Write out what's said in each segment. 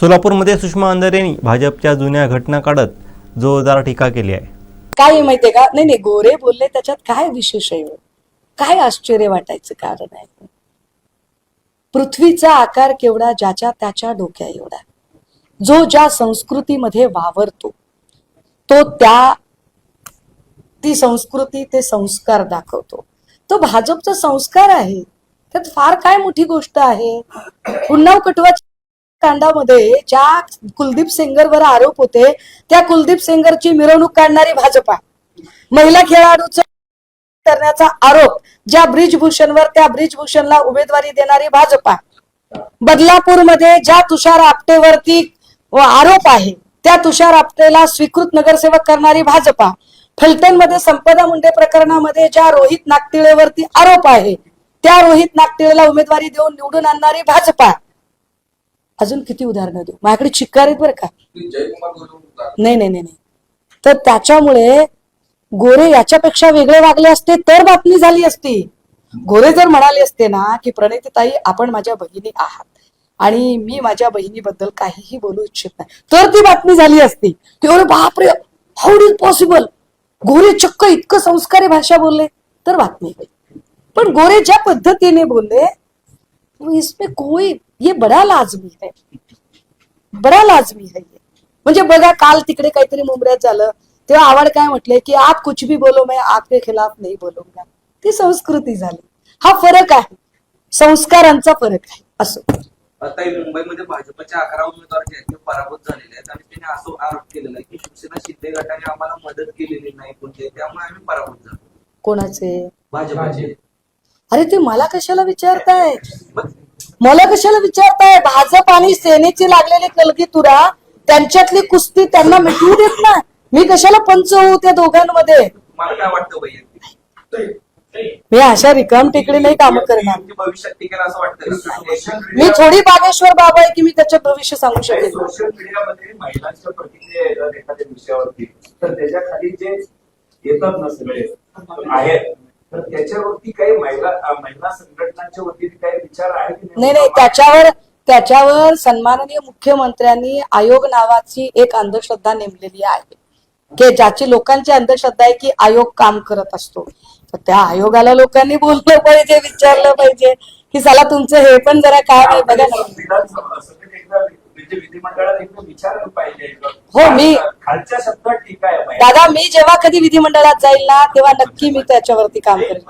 सोलापूरमध्ये सुषमा अंधारेंनी भाजपच्या जुन्या घटना काढत जोरदार टीका केली आहे. काय माहितीये का? नाही नाही गोरे बोलले त्याच्यात काय विशेष आहे? काय आश्चर्य वाटायचं कारण आहे? पृथ्वीचा आकार केवढा ज्याच्या त्याच्या डोक्या एवढा जो ज्या संस्कृतीमध्ये वावरतो तो त्या ती संस्कृती ते संस्कार दाखवतो. तो भाजपचा संस्कार आहे. त्यात फार काय मोठी गोष्ट आहे? उन्नाव कटवाची कांडामध्ये ज्या कुलदीप सेंगरवर आरोप होते त्या कुलदीप सेंगरची मिरवणूक काढणारी भाजपा. महिला खेळाडूचा करण्याचा आरोप ज्या ब्रिजभूषणवर त्या ब्रिजभूषणला उमेदवारी देणारी भाजपा. बदलापूरमध्ये ज्या तुषार आपटेवरती आरोप आहे त्या तुषार आपटेला स्वीकृत नगरसेवक करणारी भाजपा. फलटणमध्ये संपदा मुंडे प्रकरणामध्ये ज्या रोहित नागतिळेवरती आरोप आहे त्या रोहित नागतिळेला उमेदवारी देऊन निवडून आणणारी भाजपा. अजून किती उदाहरणं देऊ? माझ्याकडे चिक्कार आहेत बरं का. नाही नाही नाही तर त्याच्यामुळे गोरे याच्यापेक्षा वेगळे वागले असते तर बातमी झाली असती. गोरे जर म्हणाले असते ना की प्रणितीताई आपण माझ्या बहिणी आहात. आणि मी माझ्या बहिणीबद्दल काहीही बोलू इच्छित नाही. तर ती बातमी झाली असती. की अरे बापरे हाऊ इज पॉसिबल गोरे चक्क इतकं संस्कारी भाषा बोलले तर बातमी होईल. पण गोरे ज्या पद्धतीने बोलले इसमें कोई ये बडा लाजमी है। बडा लाजमी है ये। म्हणजे बघा काल तिकडे काहीतरी मुंबऱ्यात झालं तेव्हा आवड काय म्हटले की आप कुछ भी बोलो मैं आपके खिलाफ नहीं बोलूंगा. ती संस्कृती झाली. हा फरक आहे. संस्कारांचा फरक आहे. असं. आता हे मुंबईमध्ये भाजपच्या अकरा उमेदवार जे आहेत ते पराभूत झालेले आहेत. आणि त्यांनी असं आरोप केलेला आहे की शिवसेना शिंदे गटाने आम्हाला मदत केलेली नाही कोणते. त्यामुळे आम्ही पराभूत झालो. कोणाचे? भाजपचे. अरे ते मला कशाला विचारताय? मला कशाला विचारताय? भाजप आणि सेनेची लागलेली कलगी तुरा त्यांच्यातली कुस्ती त्यांना मिटवू देत ना मी कशाला पंच होऊ त्या दोघांमध्ये? मला काय वाटतं वैयक्तिक मी अशा रिकाम टेकडे नाही काम करणार. त्यांची भविष्यात टिकेल असं वाटतं मी थोडी बागेश्वर बाबा आहे की मी त्याचं भविष्य सांगू शकेन. सोशल मीडियामध्ये महिलांच्या प्रतिक्रिया येतात एखाद्या विषयावरती. तर त्याच्याखाली जे येतात ना सगळे आहेत तर त्याच्यावरती काही महिला महिला संघटनांच्या वतीने काही विचार आहे की नाही? नाही त्याच्यावर त्याच्यावर सन्माननीय मुख्यमंत्र्यांनी आयोग नावाची एक अंधश्रद्धा नेमलेली आहे. की ज्याची लोकांची अंधश्रद्धा आहे की आयोग काम करत असतो. तर त्या आयोगाला लोकांनी बोललं पाहिजे विचारलं पाहिजे की चला तुमचं हे पण जरा काय आहे? बघा. एकदा विचारायला पाहिजे. हो, मी- खालच्या शब्दात टीका आहे. दादा मी जेव्हा कधी विधिमंडळात जाईल ना तेव्हा नक्की मी त्याच्यावरती काम करेन.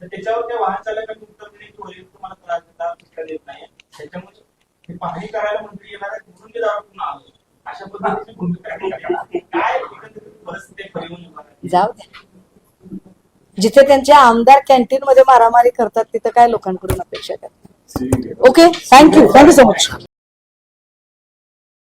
तर त्याच्यावर त्या वाहन चालकांनी उत्तर दिले की वरील तुम्हाला त्रास देतात शिक्षा देत नाही. त्याच्यामुळे ते पाहणी करायला मंत्री येणार आहेत म्हणून ते दारू आलो. अशा पद्धतीची भूमिका आहे. काय एकंदरीत परिस्थिती आहे परिवहन विभागाची? जाऊ द्या. जिथे त्यांचे आमदार कॅन्टीन मध्ये मारामारी करतात तिथं काय लोकांकडून अपेक्षा करतात okay thank you thank you so much